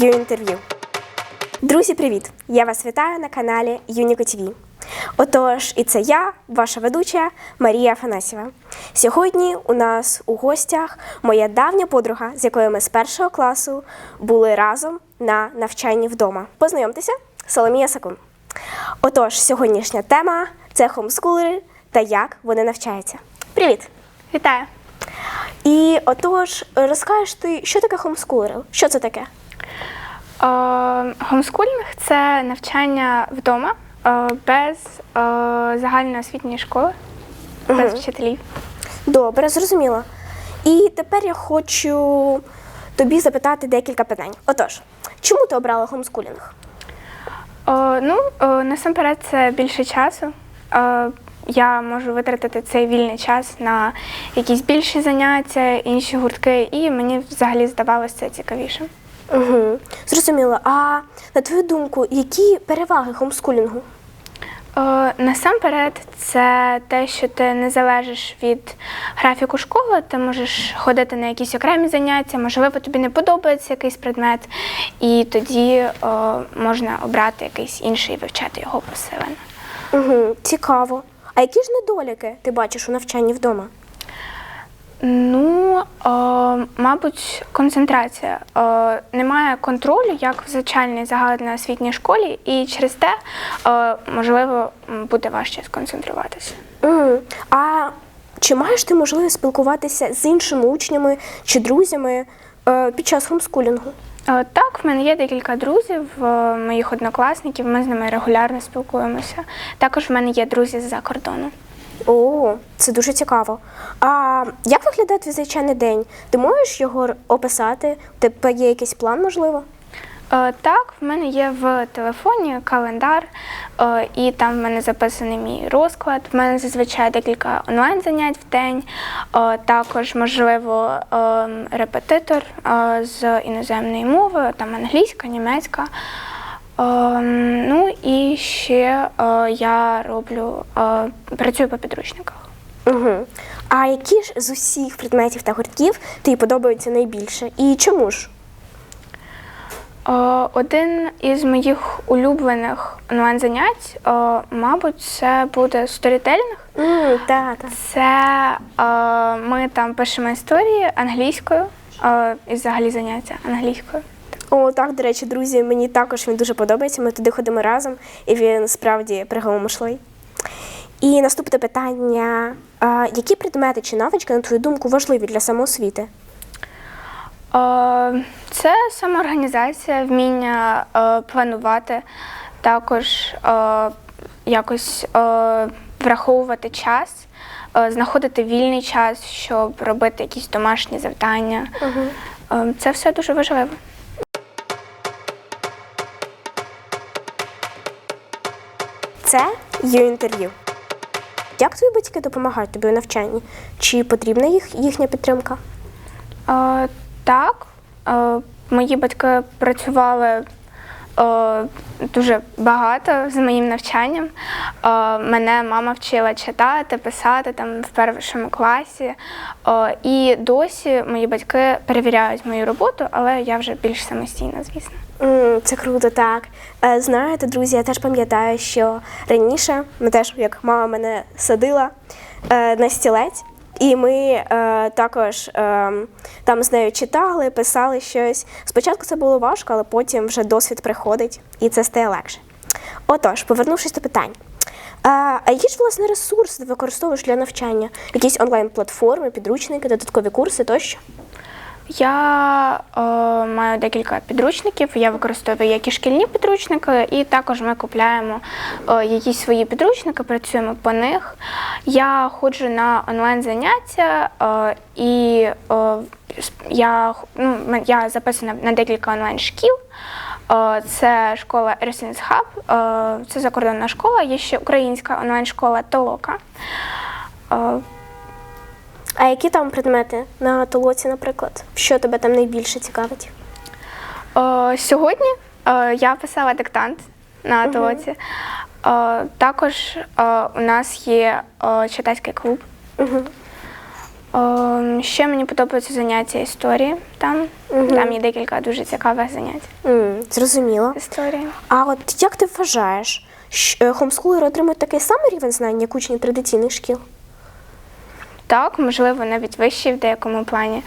Ю-інтерв'ю. Друзі, привіт! Я вас вітаю на каналі Юніко ТВ. Отож, і це я, ваша ведуча Марія Афанасьєва. Сьогодні у нас у гостях моя давня подруга, з якою ми з першого класу були разом на навчанні вдома. Познайомтеся, Соломія Сакун. Отож, сьогоднішня тема це хомскулери та як вони навчаються. Привіт! Вітаю. І отож, розкажеш ти, що таке хомскулери? Що це таке? Е, Гомскулінг це навчання вдома е, без е, загальноосвітньої школи, без вчителів. Добре, зрозуміло. І тепер я хочу тобі запитати декілька питань. Отож, чому ти обрала хомскулінг? Е, ну, насамперед, це більше часу. Е, я можу витратити цей вільний час на якісь більші заняття, інші гуртки, і мені взагалі здавалося це цікавіше. Угу. Зрозуміло. А на твою думку, які переваги хомскулінгу? Е, Насамперед, це те, що ти не залежиш від графіку школи, ти можеш ходити на якісь окремі заняття, можливо, тобі не подобається якийсь предмет, і тоді е, можна обрати якийсь інший і вивчати його посилено. Угу. Цікаво. А які ж недоліки ти бачиш у навчанні вдома? Ну, е, мабуть, концентрація. Е, немає контролю, як в звичайній загальноосвітній школі, і через те, е, можливо, буде важче сконцентруватися. Угу. А чи маєш ти можливість спілкуватися з іншими учнями чи друзями е, під час хомскулінгу? Так, в мене є декілька друзів, моїх однокласників. Ми з ними регулярно спілкуємося. Також в мене є друзі з-за кордону. О, це дуже цікаво. А як виглядає твій звичайний день? Ти можеш його описати? У тебе є якийсь план, можливо? Е, Так, в мене є в телефоні календар, е, і там в мене записаний мій розклад. В мене зазвичай декілька онлайн-занять в день. Е, Також, можливо, е, репетитор е, з іноземної мови, там англійська, німецька. Е, Ну і ще е, я роблю, е, працюю по підручниках. Угу. А які ж з усіх предметів та гуртків тобі подобаються найбільше? І чому ж? Е, Один із моїх улюблених онлайн-занять, мабуть, це буде сторітелінг. Mm, та, та. Це ми там пишемо історії англійською і взагалі заняття англійською. О, так, до речі, друзі, мені також він дуже подобається. Ми туди ходимо разом, і він справді приголомшливий. І наступне питання: а, які предмети чи навички, на твою думку, важливі для самоосвіти? Е, Це самоорганізація, вміння е, планувати, також е, якось враховувати час, знаходити вільний час, щоб робити якісь домашні завдання. Е, Це все дуже важливо. Це є інтерв'ю. Як твої батьки допомагають тобі у навчанні? Чи потрібна їх їхня підтримка? Е, так, е, мої батьки працювали е, дуже багато з моїм навчанням. Е, мене мама вчила читати, писати там в першому класі. Е, і досі мої батьки перевіряють мою роботу, але я вже більш самостійна, звісно. Це круто, так. Е, Знаєте, друзі, я теж пам'ятаю, що раніше ми теж, як мама мене садила е, на стілець, і ми е, також там з нею читали, писали щось. Спочатку це було важко, але потім вже досвід приходить і це стає легше. Отож, повернувшись до питань. А які ж власне ресурси ти використовуєш для навчання? Якісь онлайн-платформи, підручники, додаткові курси тощо? Я е, маю декілька підручників. Я використовую як і шкільні підручники, і також ми купляємо е, якісь свої підручники, працюємо по них. Я ходжу на онлайн-заняття е, і е, я, ну, я записана на декілька онлайн-шкіл. Е, Це школа Resilience Hub, е, це закордонна школа, є ще українська онлайн-школа Толока. Е, А які там предмети на толоці, наприклад? Що тебе там найбільше цікавить? Е, Сьогодні е, я писала диктант на толоці. Е, Також е, у нас є е, читацький клуб. Угу. Ем, ще мені подобаються заняття історії там. Там є декілька дуже цікавих занять М, зрозуміло. історії. А от як ти вважаєш, що е, хомскулери отримують такий самий рівень знань, як учні традиційних шкіл? Так, можливо, навіть вищий в деякому плані.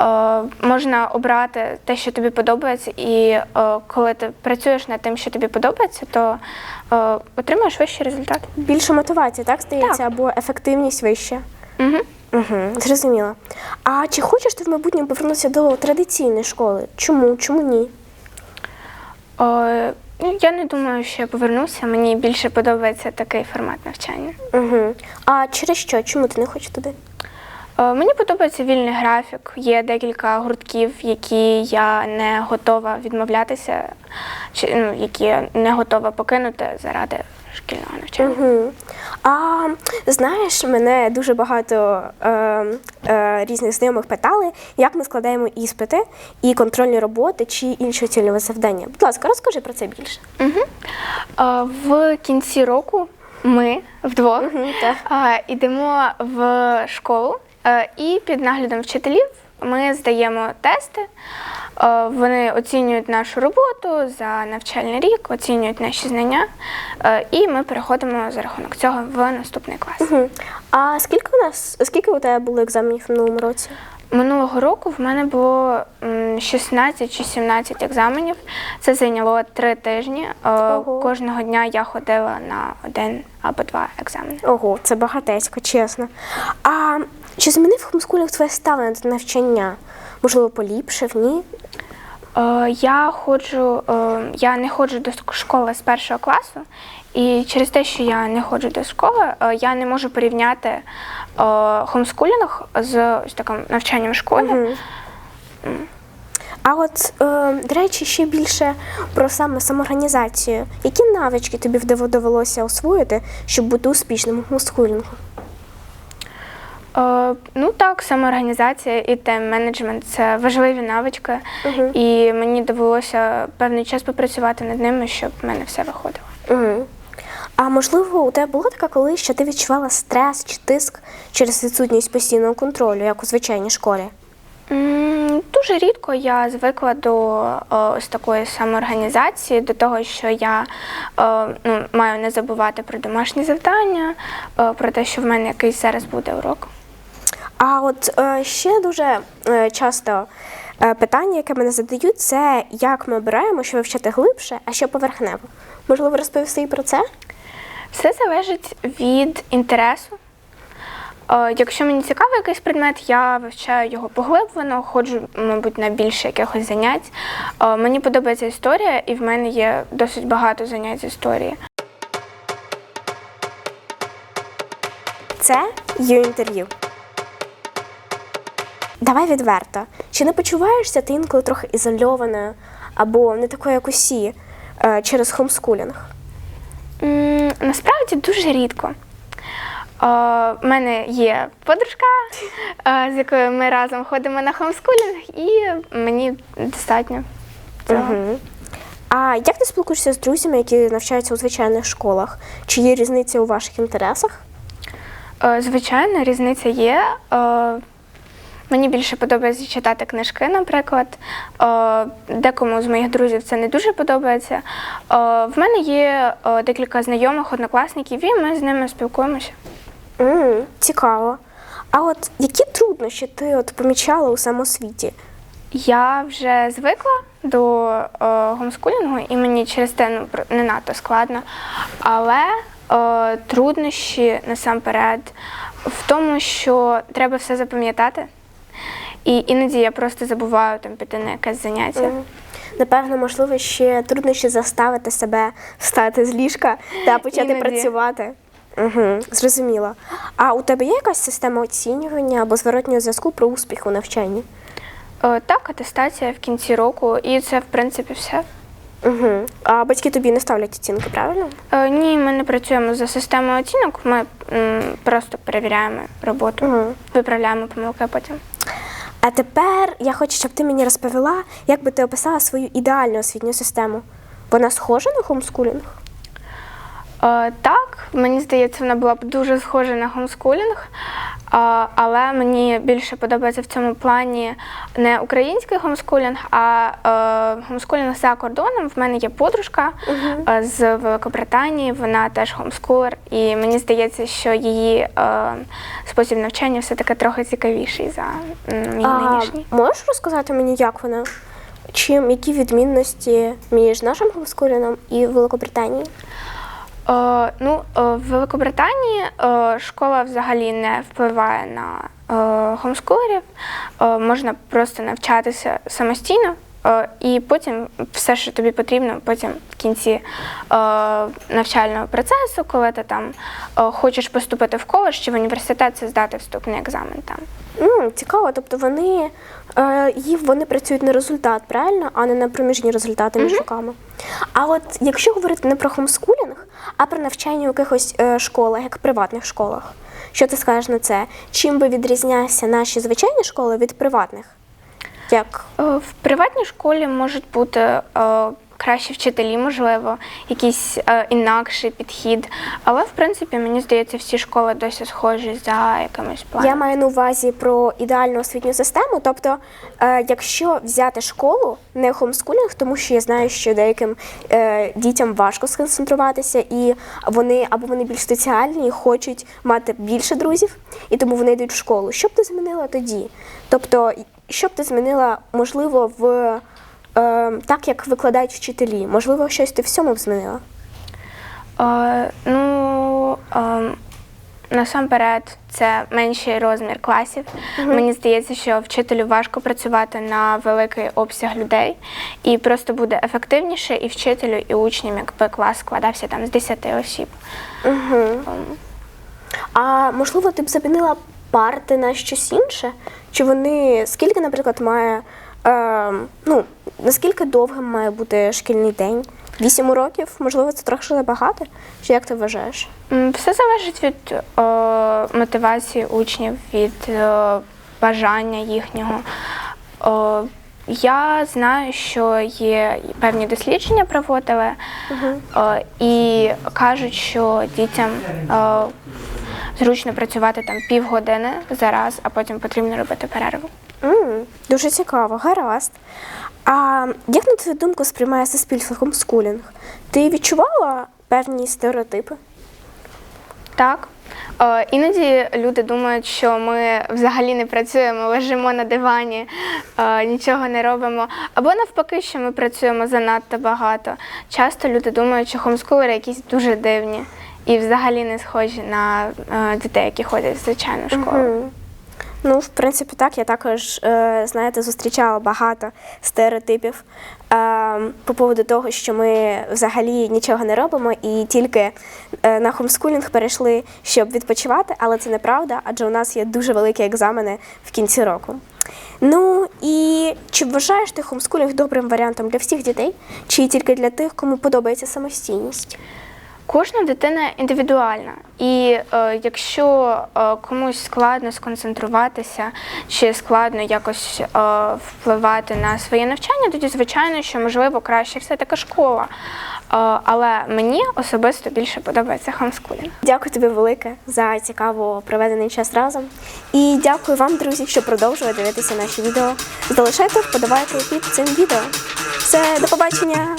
Е, можна обрати те, що тобі подобається, і е, коли ти працюєш над тим, що тобі подобається, то е, отримаєш вищий результат. Більше мотивації, так здається, Так. або ефективність вища? Угу. Угу, зрозуміло. А чи хочеш ти в майбутньому повернутися до традиційної школи? Чому? Чому ні? Ну, я не думаю, що я повернуся. Мені більше подобається такий формат навчання. Угу. А через що? Чому ти не хочеш туди? Е, Мені подобається вільний графік. Є декілька гуртків, які я не готова відмовлятися, чи ну, які я не готова покинути заради шкільного навчання. Угу. А знаєш, мене дуже багато е, е, різних знайомих питали, як ми складаємо іспити і контрольні роботи чи інші цільові завдання. Будь ласка, розкажи про це більше. Угу. В кінці року ми вдвох так. е, йдемо в школу е, і під наглядом вчителів ми здаємо тести. Е, Вони оцінюють нашу роботу за навчальний рік, оцінюють наші знання, е, і ми переходимо за рахунок цього в наступний клас. Угу. А скільки у нас, скільки у тебе було екзаменів в минулому році? Минулого року в мене було 16 чи 17 екзаменів. Це зайняло три тижні. Е, Ого. Кожного дня я ходила на один або два екзамени. Ого, це багатецько, чесно. А чи змінив хомскулінг твоє ставлення до навчання? Можливо, поліпшив, ні? Е, Я ходжу, е, я не ходжу до школи з першого класу, і через те, що я не ходжу до школи, е, я не можу порівняти е, хомскулінг з ось таким навчанням в школі. Мгм. А от, е, до речі, ще більше про саме самоорганізацію. Які навички тобі вдов- довелося освоїти, щоб бути успішним у хомскулінгу? Е, Ну так, самоорганізація і тайм-менеджмент це важливі навички, Мгм. і мені довелося певний час попрацювати над ними, щоб в мене все виходило. Угу. А можливо, у тебе було таке колись, що ти відчувала стрес чи тиск через відсутність постійного контролю, як у звичайній школі? Дуже рідко я звикла до ось такої самоорганізації, до того, що я ну, маю не забувати про домашні завдання, про те, що в мене якийсь зараз буде урок. А от е, ще дуже е, часто е, питання, яке мене задають, це як ми обираємо, що вивчати глибше, а що поверхнево. Можливо, розповісти і про це? Все залежить від інтересу. Якщо мені цікавий якийсь предмет, я вивчаю його поглиблено, ходжу, мабуть, на більше якихось занять. Мені подобається історія, і в мене є досить багато занять з історії. Це є інтерв'ю. Давай відверто. Чи не почуваєшся ти інколи трохи ізольованою або не такою, як усі е, через хомскулінг? М, Насправді дуже рідко. У мене є подружка, е, з якою ми разом ходимо на хомскулінг, і мені достатньо цього. А як ти спілкуєшся з друзями, які навчаються у звичайних школах? Чи є різниця у ваших інтересах? Е, Звичайно, різниця є. Е, Мені більше подобається читати книжки, наприклад. Е, Декому з моїх друзів це не дуже подобається. Е, В мене є е, декілька знайомих, однокласників, і ми з ними спілкуємося. м цікаво. А от які труднощі ти от помічала у самосвіті? Я вже звикла до е, гомскулінгу, і мені через те ну, не надто складно. Але е, труднощі насамперед в тому, що треба все запам'ятати. І іноді я просто забуваю там піти на якесь заняття. Мгм. Напевно, можливо, ще труднощі заставити себе встати з ліжка та почати Іноді. працювати. Угу, зрозуміло. А у тебе є якась система оцінювання або зворотнього зв'язку про успіх у навчанні? Е, так, атестація в кінці року, і це в принципі все. Угу. А батьки тобі не ставлять оцінки, правильно? Е, ні, ми не працюємо за системою оцінок, ми м, просто перевіряємо роботу, Угу. виправляємо помилки потім. А тепер я хочу, щоб ти мені розповіла, як би ти описала свою ідеальну освітню систему. Вона схожа на хомскулінг? Е, так, мені здається, вона була б дуже схожа на хомскулінг, е, але мені більше подобається в цьому плані не український хомскулінг, а е, хомскулінг за кордоном. В мене є подружка е, з Великобританії, вона теж хомскулер, і мені здається, що її спосіб навчання все-таки трохи цікавіший за мій А, нинішній. можеш розказати мені, як вона? Чим які відмінності між нашим хомскулінгом і Великобританією? Е, ну, е, в Великобританії е, школа взагалі не впливає на е, хомскулерів. Е, можна просто навчатися самостійно. Е, І потім все, що тобі потрібно, потім в кінці е, навчального процесу, коли ти там е, хочеш поступити в коледж чи в університет, це здати вступний екзамен там. М, цікаво, тобто вони, е, вони працюють на результат, правильно, а не на проміжні результати між роками. А от якщо говорити не про хомскулінг, а про навчання в якихось е, школах, як приватних школах, що ти скажеш на це? Чим би відрізнялися наші звичайні школи від приватних? Як Е, В приватній школі можуть бути е, кращі вчителі, можливо, якийсь е, інакший підхід. Але в принципі мені здається, всі школи досі схожі за якимось планом. Я маю на увазі про ідеальну освітню систему. Тобто, якщо взяти школу, не хомскулінг, тому що я знаю, що деяким дітям важко сконцентруватися, і вони або вони більш соціальні, і хочуть мати більше друзів, і тому вони йдуть в школу. Що б ти змінила тоді? Тобто, що б ти змінила, можливо, в е, так, як викладають вчителі? Можливо, щось ти в цьому б змінила? Е, ну, е, насамперед, це менший розмір класів. Мені здається, що вчителю важко працювати на великий обсяг людей, і просто буде ефективніше і вчителю, і учням, якби клас складався там з 10 осіб. А можливо, ти б замінила парти на щось інше? Чи вони скільки, наприклад, має е, ну наскільки довгим має бути шкільний день? Вісім уроків? Можливо, це трохи забагато? Чи як ти вважаєш? Все залежить від е, мотивації учнів, від е, бажання їхнього. Е, я знаю, що є певні дослідження проводили е, і кажуть, що дітям е, зручно працювати там півгодини за раз, а потім потрібно робити перерву. м дуже цікаво, гаразд. А як на твою думку сприймає суспільство хомскулінг? Ти відчувала певні стереотипи? Так. Е, іноді люди думають, що ми взагалі не працюємо, лежимо на дивані, е, нічого не робимо. Або навпаки, що ми працюємо занадто багато. Часто люди думають, що хомскулери якісь дуже дивні і взагалі не схожі на е, дітей, які ходять в звичайну школу. Мгм. Ну, в принципі, так. Я також, е, знаєте, зустрічала багато стереотипів е, по поводу того, що ми взагалі нічого не робимо і тільки на хомскулінг перейшли, щоб відпочивати, але це неправда, адже у нас є дуже великі екзамени в кінці року. Ну і чи вважаєш ти хомскулінг добрим варіантом для всіх дітей, чи тільки для тих, кому подобається самостійність? Кожна дитина індивідуальна, і е, якщо е, комусь складно сконцентруватися чи складно якось е, впливати на своє навчання, тоді звичайно, що можливо краще все таки школа. Е, але мені особисто більше подобається хамскулінг. Дякую тобі велике за цікаво проведений час разом. І дякую вам, друзі, що продовжує дивитися наші відео. Залишайте вподобайки під цим відео. Все, до побачення!